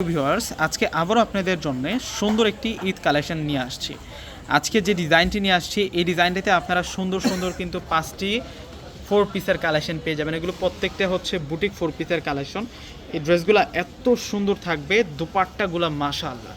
Viewers আজকে আবারও আপনাদের জন্য সুন্দর একটি ঈদ কালেকশন নিয়ে আসছি। আজকে যে ডিজাইনটি নিয়ে আসছি, এই ডিজাইনটিতে আপনারা সুন্দর সুন্দর কিন্তু পাঁচটি ফোর পিসের কালেকশন পেয়ে যাবেন। এগুলো প্রত্যেকটা হচ্ছে বুটিক ফোর পিসের কালেকশন এই ড্রেসগুলো এত সুন্দর থাকবে, দুপাট্টাগুলো মাশাআল্লাহ।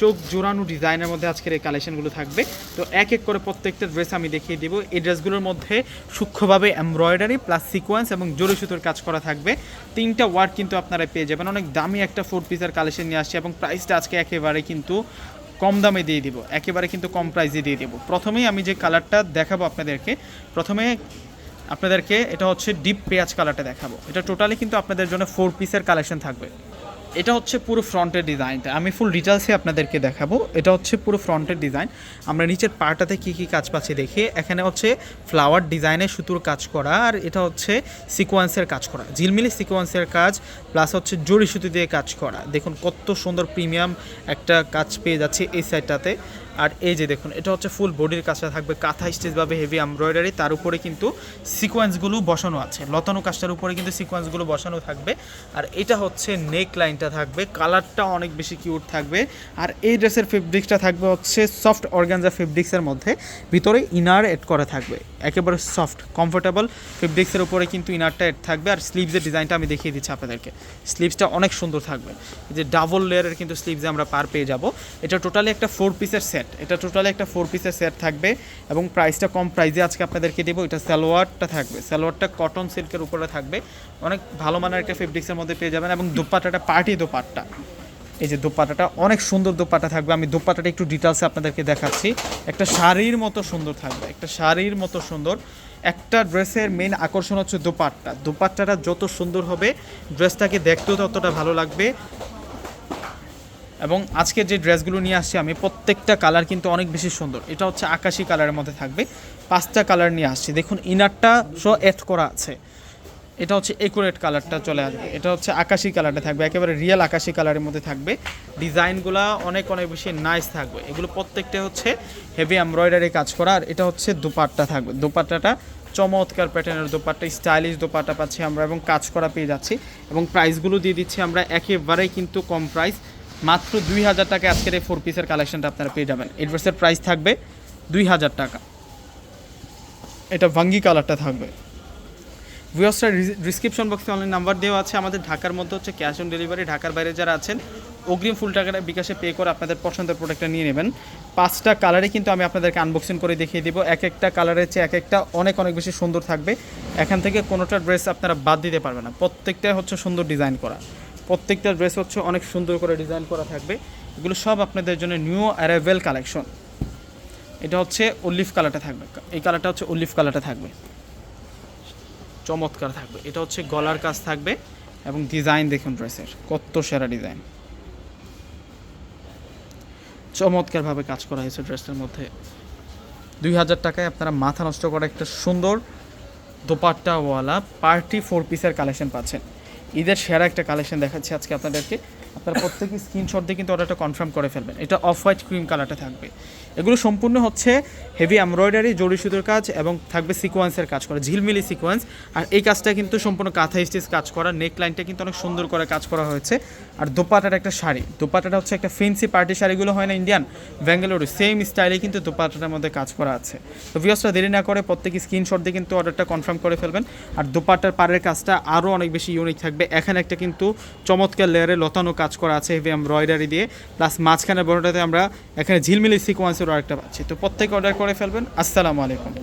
চোখ জোরানো ডিজাইনের মধ্যে আজকের এই কালেকশনগুলো থাকবে। তো এক এক করে প্রত্যেকটা ড্রেস আমি দেখিয়ে দিব। এই ড্রেসগুলোর মধ্যে সূক্ষ্মভাবে এমব্রয়ডারি প্লাস সিকোয়েন্স এবং জোরে সুতোর কাজ করা থাকবে। তিনটা ওয়ার্ড কিন্তু আপনারা পেয়ে যাবেন। অনেক দামি একটা ফোর পিসের কালেকশন নিয়ে আসছি এবং প্রাইসটা আজকে একেবারে কিন্তু কম দামে দিয়ে দিব। একেবারে কিন্তু কম প্রাইসে দিয়ে দিব। প্রথমেই আমি যে কালারটা দেখাবো আপনাদেরকে, প্রথমে আপনাদেরকে এটা হচ্ছে ডিপ পেঁয়াজ কালারটা দেখাবো। এটা টোটালি কিন্তু আপনাদের জন্য ফোর পিসের কালেকশন থাকবে। এটা হচ্ছে পুরো ফ্রন্টের ডিজাইনটা। আমি ফুল ডিটেলসে আপনাদেরকে দেখাবো। এটা হচ্ছে পুরো ফ্রন্টের ডিজাইন। আমরা নিচের পাটাতে কী কী কাজ পাচ্ছি দেখে, এখানে হচ্ছে ফ্লাওয়ার ডিজাইনের সুতোর কাজ করা, আর এটা হচ্ছে সিকোয়েন্সের কাজ করা। ঝিলমিলি সিকোয়েন্সের কাজ প্লাস হচ্ছে জড়ি সুতি দিয়ে কাজ করা। দেখুন কত সুন্দর প্রিমিয়াম একটা কাজ পেয়ে যাচ্ছে এই সাইডটাতে আর এই যে দেখুন, এটা হচ্ছে ফুল বডির কাজটা থাকবে কাঁথা স্টেজভাবে হেভি এমব্রয়ডারি তার উপরে কিন্তু সিকোয়েন্সগুলো বসানো আছে। লতানো কাজটার উপরে কিন্তু সিকোয়েন্সগুলো বসানো থাকবে। আর এটা হচ্ছে নেক লাইনটা থাকবে কালারটা অনেক বেশি কিউট থাকবে। আর এই ড্রেসের ফেব্রিক্সটা থাকবে হচ্ছে সফট অর্গানজা ফেব্রিক্সের মধ্যে, ভিতরে ইনার এড করা থাকবে। একেবারে সফট কমফোর্টেবল ফেব্রিক্সের উপরে কিন্তু ইনারটা থাকবে আর স্লিভসের ডিজাইনটা আমি দেখিয়ে দিচ্ছি আপনাদেরকে। স্লিভসটা অনেক সুন্দর থাকবে। যে ডাবল লেয়ারের কিন্তু স্লিভসে আমরা পার পেয়ে যাব। এটা টোটালি একটা ফোর পিসের সেট এটা টোটালি একটা ফোর পিসের সেট থাকবে এবং প্রাইসটা কম প্রাইসে আজকে আপনাদেরকে দেবো। এটা সালোয়ারটা থাকবে। সালোয়ারটা কটন সিল্কের উপরে থাকবে। অনেক ভালো মানের একটা ফেব্রিক্সের মধ্যে পেয়ে যাবেন এবং দুপাট্টাটা পার্টি দোপাট্টা। এই যে দোপাট্টাটা, অনেক সুন্দর দোপাট্টা থাকবে। আমি দোপাট্টাটা একটু ডিটেলসে আপনাদেরকে দেখাচ্ছি। একটা শাড়ির মতো সুন্দর থাকবে, একটা শাড়ির মতো সুন্দর। একটা ড্রেসের মেন আকর্ষণ হচ্ছে দোপাট্টা। দোপাট্টাটা যত সুন্দর হবে, ড্রেসটাকে দেখতেও ততটা ভালো লাগবে। এবং আজকে যে ড্রেসগুলো নিয়ে আসছি আমি, প্রত্যেকটা কালার কিন্তু অনেক বেশি সুন্দর। এটা হচ্ছে আকাশি কালারের মধ্যে থাকবে। পাঁচটা কালার নিয়ে আসছি। দেখুন ইনারটা সো এড করা আছে। এটা হচ্ছে একুরেট কালারটা চলে আসবে। এটা হচ্ছে আকাশি কালারটা থাকবে, একেবারে রিয়েল আকাশি কালারের মধ্যে থাকবে। ডিজাইনগুলো অনেক অনেক বেশি নাইস থাকবে। এগুলো প্রত্যেকটা হচ্ছে হেভি এমব্রয়ডারি কাজ করা, আর এটা হচ্ছে দুপাট্টা থাকবে। দুপাট্টাটা চমৎকার প্যাটার্নের দোপাট্টা স্টাইলিশ দোপাট্টা পাচ্ছি আমরা এবং কাজ করা পেয়ে যাচ্ছি। এবং প্রাইসগুলো দিয়ে দিচ্ছি আমরা একেবারেই কিন্তু কম প্রাইস মাত্র দুই হাজার টাকা আজকের এই ফোর পিসের কালেকশনটা আপনারা পেয়ে যাবেন। এই ড্রেসের প্রাইস থাকবে দুই হাজার টাকা। এটা ভাঙ্গি কালারটা থাকবে। ভিওসটার ডিসক্রিপশন বক্সে অনলাইন নাম্বার দেওয়া আছে। আমাদের ঢাকার মধ্যে হচ্ছে ক্যাশ অন ডেলিভারি ঢাকার বাইরে যারা আছেন, অগ্রিম ফুল টাকাটা বিকাশে পে করে আপনাদের পছন্দের প্রোডাক্টটা নিয়ে নেবেন। পাঁচটা কালারে কিন্তু আমি আপনাদেরকে আনবক্সিং করে দেখিয়ে দিব। এক একটা কালারের চেয়ে এক একটা অনেক অনেক বেশি সুন্দর থাকবে। এখান থেকে কোনোটা ড্রেস আপনারা বাদ দিতে পারবেন না। প্রত্যেকটা হচ্ছে সুন্দর ডিজাইন করা। প্রত্যেকটা ড্রেস হচ্ছে অনেক সুন্দর করে ডিজাইন করা থাকবে। এগুলো সব আপনাদের জন্য নিউ অ্যারাইভেল কালেকশন এটা হচ্ছে অলিভ কালারটা থাকবে। এই কালারটা হচ্ছে অলিভ কালারটা থাকবে। চমৎকার থাকবে। এটা হচ্ছে গলার কাজ থাকবে এবং ডিজাইন দেখুন ড্রেসের, কত সেরা ডিজাইন। চমৎকারভাবে কাজ করা হয়েছে ড্রেসটার মধ্যে। দুই হাজার টাকায় আপনারা মাথা নষ্ট করা একটা সুন্দর দোপাট্টাওয়ালা পার্টি ফোর পিসের কালেকশন পাচ্ছেন। ঈদের সেরা একটা কালেকশন দেখাচ্ছি আজকে আপনাদেরকে। আপনারা প্রত্যেকে স্ক্রিনশট দিয়ে কিন্তু অর্ডারটা কনফার্ম করে ফেলবেন। এটা অফ হোয়াইট ক্রিম কালারটা থাকবে। এগুলো সম্পূর্ণ হচ্ছে হেভি এমব্রয়ডারি জরি সুতোর কাজ এবং থাকবে সিকোয়েন্সের কাজ করা, ঝিলমিলি সিকোয়েন্স আর এই কাজটা কিন্তু সম্পূর্ণ কাঁথা স্টিচ কাজ করা নেক লাইনটা কিন্তু অনেক সুন্দর করে কাজ করা হয়েছে। আর দোপাটার একটা শাড়ি দোপাটাটা হচ্ছে একটা ফেন্সি পার্টি শাড়িগুলো হয় না ইন্ডিয়ান ব্যাঙ্গালোরে সেম স্টাইলে কিন্তু দোপাটাটার মধ্যে কাজ করা আছে। তো ভিওসটা দেরি না করে প্রত্যেকে স্ক্রিনশট দিয়ে কিন্তু অর্ডারটা কনফার্ম করে ফেলবেন। আর দোপাটার পাড়ের কাজটা আরও অনেক বেশি ইউনিক থাকবে। এখানে একটা কিন্তু চমৎকার লেয়ারে লতানো কাজ করা আছে হেভি এমব্রয়ডারি দিয়ে। প্লাস মাঝখানে বড়টাতে আমরা এখানে ঝিলমিলি সিকোয়েন্সের আরেকটা পাচ্ছি। তো প্রত্যেকে অর্ডার করে ফেলবেন। আসসালামু আলাইকুম।